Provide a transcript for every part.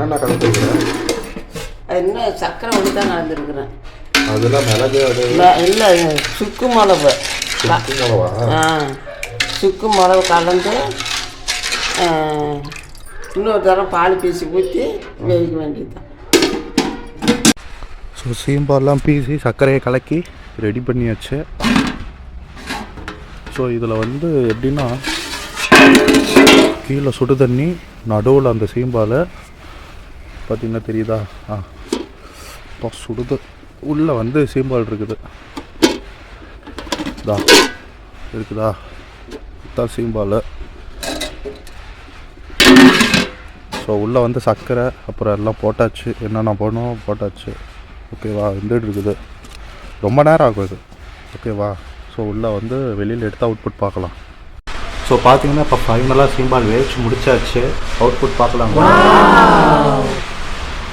என்னென்ன கலந்துருக்குறேன் இன்னும் சக்கரை ஒன்று தான் கலந்துருக்குறேன். அதெல்லாம் மிளகு அது. இல்லை இல்லை சுக்கு மிளகு. சுக்கு மிளவா ஆ சுக்கு மிளகு கலந்து இன்னொரு தரம் பால் பீசி ஊற்றி வேவிக்க வேண்டியதுதான். ஸோ சீம்பால்லாம் பீசி சர்க்கரையை கலக்கி ரெடி பண்ணியாச்சு. ஸோ இதில் வந்து எப்படின்னா கீழே சுடு தண்ணி நடுவில் அந்த சீம்பால் பார்த்தீங்கன்னா தெரியுதா? ஆ. இப்போ சுடுது. உள்ளே வந்து சீம்பால் இருக்குது. இதா இருக்குதா? இதான் சீம்பால். ஸோ உள்ளே வந்து சர்க்கரை அப்புறம் எல்லாம் போட்டாச்சு. என்னென்ன போடணும்? போட்டாச்சு. ஓகேவா வந்துட்டு இருக்குது. ரொம்ப நேரம் ஆகும் இது. ஓகேவா ஸோ உள்ளே வந்து வெளியில் எடுத்து அவுட்புட் பார்க்கலாம். ஸோ பார்த்தீங்கன்னா இப்போ ஃபைனலாக சீம்பால் வேவிச்சு முடிச்சாச்சு. அவுட்புட் பார்க்கலாம்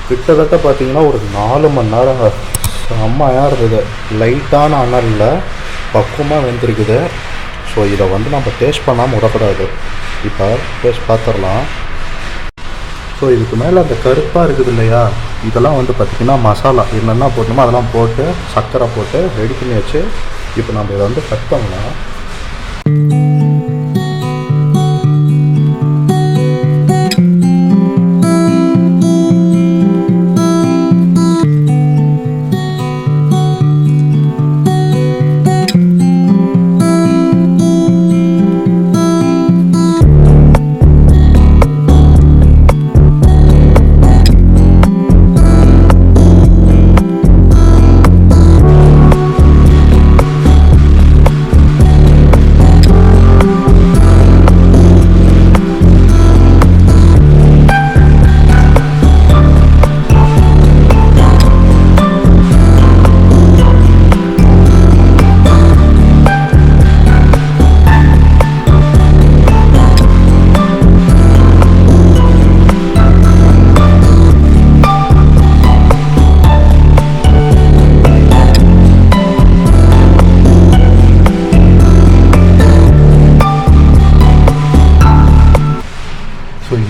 கிட்டத்தட்ட பார்த்தீங்கன்னா ஒரு நாலு மணி நேரம் செம்மையாக இருந்தது லைட்டான அனலில் பக்குவமாக வெந்திருக்குது. ஸோ இதை வந்து நம்ம டேஸ்ட் பண்ணாமல் விடக்கூடாது. இப்போ டேஸ்ட் பார்த்துடலாம். ஸோ இதுக்கு மேலே அந்த கருப்பாக இருக்குது இல்லையா? இதெல்லாம் வந்து பார்த்திங்கன்னா மசாலா. என்னென்ன போடணுமோ அதெல்லாம் போட்டு சர்க்கரை போட்டு ரெடி பண்ணி வச்சு இப்போ நம்ம இதை வந்து கட் பண்ணலாம்.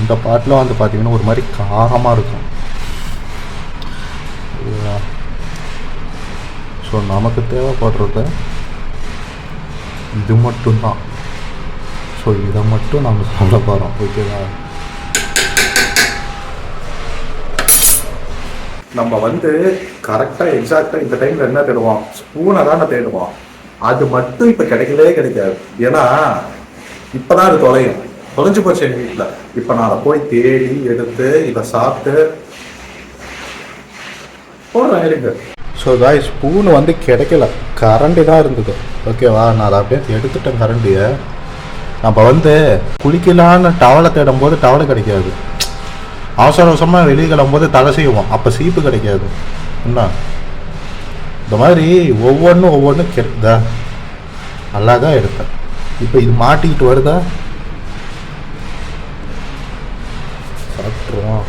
இந்த பாட்டில் வந்து பார்த்திங்கன்னா ஒரு மாதிரி காரமாக இருக்கும். ஸோ நமக்கு தேவைப்படுறது இது மட்டும்தான். ஸோ இதை மட்டும் நம்ம சொல்ல போகிறோம் ஓகேவா நம்ம வந்து கரெக்டாக எக்ஸாக்டாக இந்த டைமில் என்ன தேடுவோம்? ஸ்பூனை தானே தேடுவோம். அது மட்டும் இப்போ கிடைக்கவே கிடைக்காது. ஏன்னா இப்போதான் அது தொலையும். தொலைஞ்சு போச்சு எங்கள் வீட்டில் இப்போ நான் அதை போய் தேடி எடுத்து இதை சாப்பிட்டு போடுறேன் இருங்க ஸோ காய் ஸ்பூன் வந்து கிடைக்கல. கரண்டி தான் இருந்தது. ஓகேவா நான் அதை அப்படியே எடுத்துட்டேன் கரண்டியை. நம்ம வந்து குளிக்கலான்னு டவலை தேடும் போது டவலை கிடைக்காது. அவசர அவசரமாக வெளியே கிளம்பும்போது தலை செய்வோம். அப்போ சீப்பு கிடைக்காது. என்ன? இந்த மாதிரி ஒவ்வொன்றும் ஒவ்வொன்றும் கெடுதா நல்லா தான் எடுத்தேன். இப்போ இது மாட்டிக்கிட்டு வருதா? சாப்பிட்ருவோம்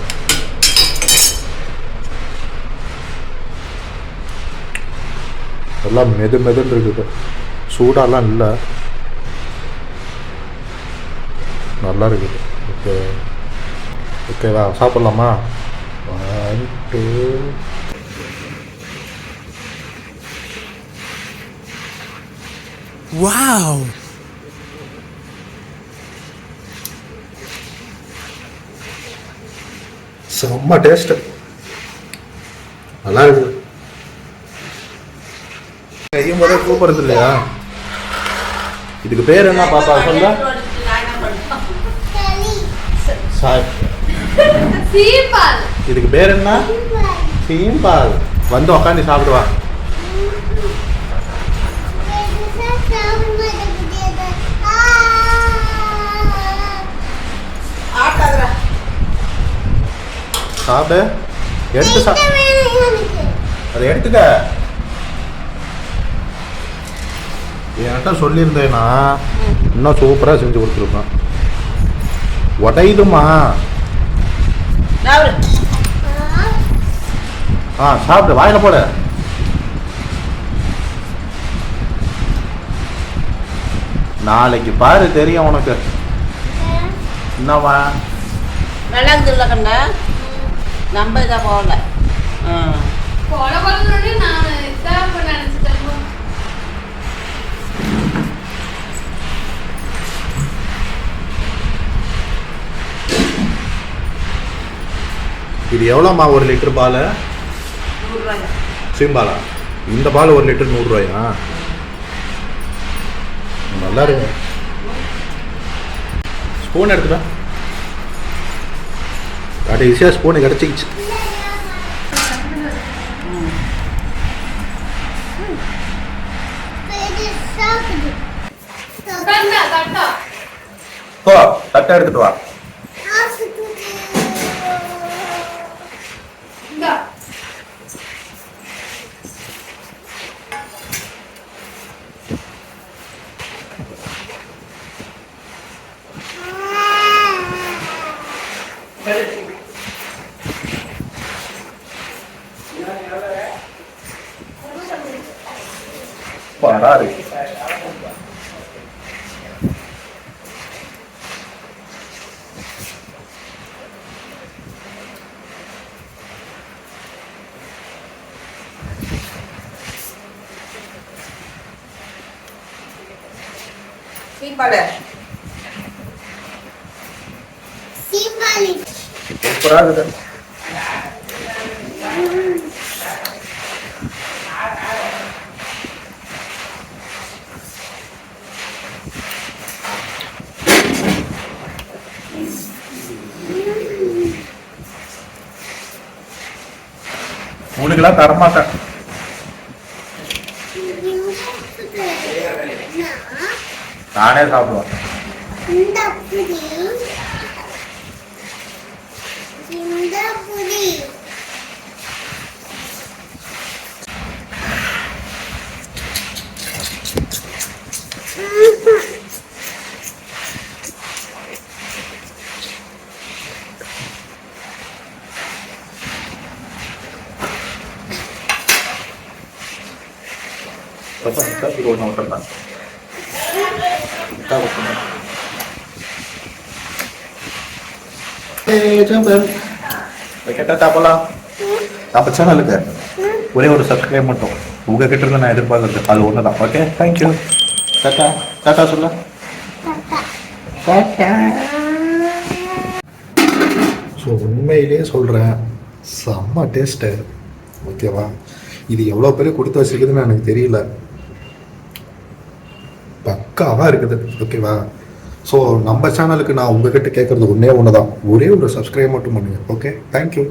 எல்லாம் மெது மெதுன்னு இருக்குது சூடாலாம் இல்லை நல்லா இருக்குது ஓகே ஓகேவா சாப்பிட்லாமா ஒன் டூ Wow! செம்ம டேஸ்ட் நல்லா இருக்குது. கையும் போதே கூப்பிடுறது இல்லையா இதுக்கு பேர் என்ன பாப்பா? சொல்ல இதுக்கு பேர் என்ன? சீம்பால். வந்து உக்காந்து சாப்பிடுவா. சாப்பிடு எடுத்து சா அதை எடுத்துக்க. என்கிட்ட சொல்லியிருந்தேன்னா இன்னும் சூப்பராக செஞ்சு கொடுத்துருப்பேன். உடையுதுமா ஆ சாப்பிடு வாயில போடு. நாளைக்கு பாரு தெரியும் உனக்கு. என்னவா இருக்குதுல்ல கண்ணா? நம்ம இதை போகல இது எவ்வளோம்மா ஒரு லிட்டர் பால்? சீம்பாலா இந்த பால் ஒரு லிட்டர் நூறுரூவாயா நல்லா இருக்கு. ஸ்பூன் எடுத்துட்டா கடைசியாக ஸ்பூனு கிடச்சிக்கிச்சு. போ தட்டை எடுத்துட்டு வா. இந்தா வராது சீப்பாடு சூப்பராக இருக்குது உனக்கெல்லாம் தரமாட்டேன். நானே சாப்பிடுவேன் இந்த புடி இந்த புடி இது ஒன்று விட்டுறேன் கேட்டா போலாம் நம்ம சேனலுக்கு ஒரே ஒரு சப்ஸ்கிரைப் மட்டும் உங்ககிட்ட இருந்து நான் எதிர்பார்க்கறது அது ஒன்று தான் okay thank you tata tata சொல்ல ஸோ உண்மையிலேயே சொல்கிறேன் செம்ம டேஸ்ட்டு ஓகேவா இது எவ்வளோ பேர் கொடுத்து வச்சிருக்குதுன்னு எனக்கு தெரியல. பக்காவாக இருக்குது. ஓகேவா ஸோ நம்ம சேனலுக்கு நான் உங்ககிட்ட கேட்குறது ஒன்றே ஒன்று தான் ஒரே ஒரு சப்ஸ்கிரைப் மட்டும் பண்ணுங்க. Okay thank you